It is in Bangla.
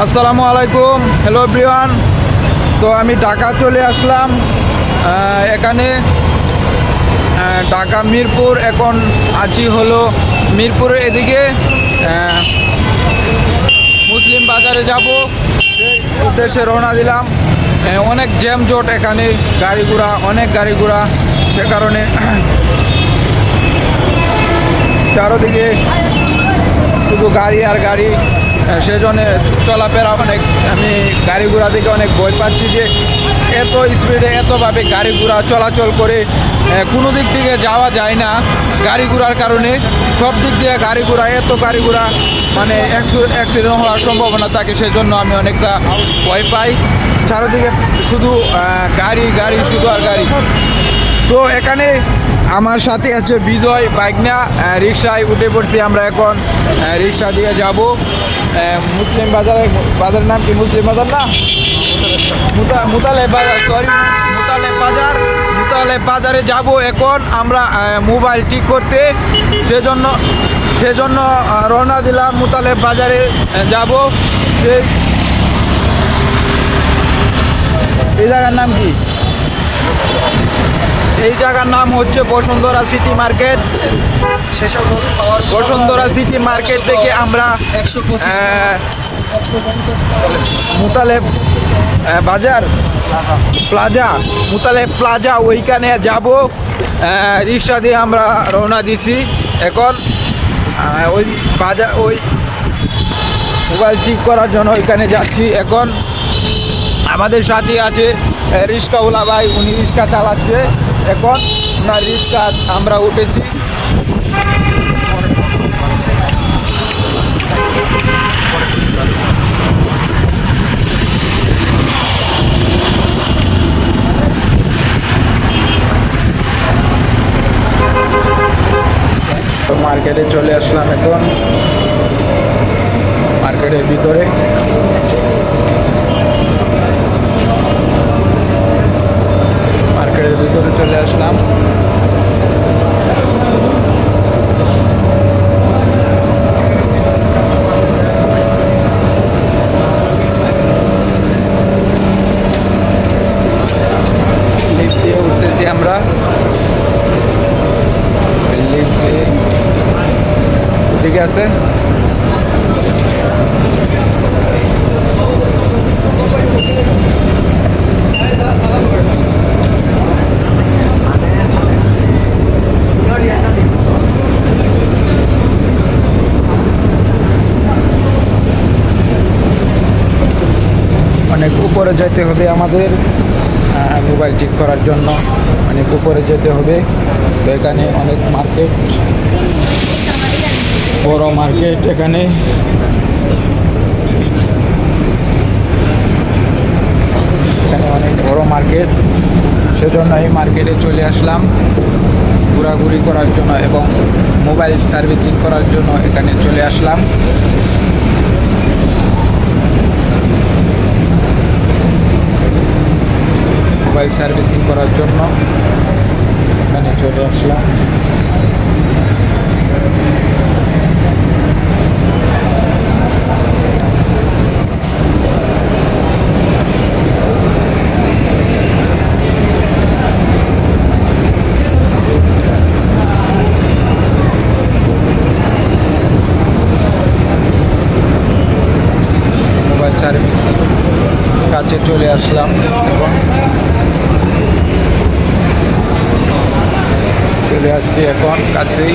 আসসালামু আলাইকুম। হ্যালো ব্রিয়ান তো আমি ঢাকা চলে আসলাম। এখানে ঢাকা মিরপুর, এখন আছি হলো মিরপুরের এদিকে। মুসলিম বাজারে যাব। উদ্দেশ্যে রওনা দিলাম। অনেক জ্যাম জট এখানে, গাড়ি ঘোড়া, অনেক গাড়ি ঘোড়া। সে কারণে চারোদিকে শুধু গাড়ি আর গাড়ি। সেজন্য চলাফেরা অনেক, আমি গাড়ি ঘোড়া থেকে অনেক ভয় পাচ্ছি যে এত স্পিডে এতভাবে গাড়ি ঘোড়া চলাচল করে কোনো দিক থেকে যাওয়া যায় না গাড়ি ঘোড়ার কারণে। সব দিক দিয়ে গাড়ি ঘোড়া, এত গাড়ি ঘোড়া মানে অ্যাক্সিডেন্ট হওয়ার সম্ভাবনা থাকে, সেজন্য আমি অনেকটা ভয় পাই। চারোদিকে শুধু গাড়ি গাড়ি, শুধু আর গাড়ি। তো এখানে আমার সাথে আছে বিজয় বাইক না রিক্সায় উঠে পড়ছি আমরা এখন। রিক্সা দিয়ে যাব। মুসলিম বাজারে, বাজারের নাম কি মুসলিম বাজার না? মুতা, মুতালে বাজার সরি মুতালে বাজার, মুতালে বাজারে যাব এখন। আমরা মোবাইল ঠিক করতে। সেজন্য সেজন্য রওনা দিলাম মুতালে বাজারে যাব। সেই এই জায়গার নাম কি? এই জায়গার নাম হচ্ছে Bashundhara city market. Bashundhara city market থেকে আমরা মুতালেব বাজার? প্লাজা। মুতালেব প্লাজা ওইখানে যাব। রিক্সা দিয়ে আমরা রওনা দিচ্ছি এখন। ওই বাজার ওই মোবাইল ঠিক করার জন্য ওইখানে যাচ্ছি এখন। আমাদের সাথে আছে রিক্সাওয়ালা ভাই উনি রিক্সা চালাচ্ছে। এখন ওনার রিক্সা আমরা উঠেছি। মার্কেটে চলে আসলাম এখন। মার্কেটের ভিতরে মার্কেটের ভিতরে চলে আসলাম লিফট দিয়ে উঠতেছি আমরা লিফট দিয়ে ঠিক আছে। অনেক উপরে যেতে হবে আমাদের মোবাইল ঠিক করার জন্য। অনেক উপরে যেতে হবে। তো এখানে অনেক মার্কেট বড় মার্কেট এখানে। এখানে অনেক বড় মার্কেট। সেজন্য এই মার্কেটে চলে আসলাম ঘোরাঘুরি করার জন্য এবং মোবাইল সার্ভিসিং করার জন্য এখানে চলে আসলাম। মোবাইল সার্ভিসিং করার জন্য এখানে চলে আসলাম মোবাইল সার্ভিস কাছে চলে আসলাম এবং চলে আসছি এখন কাছেই।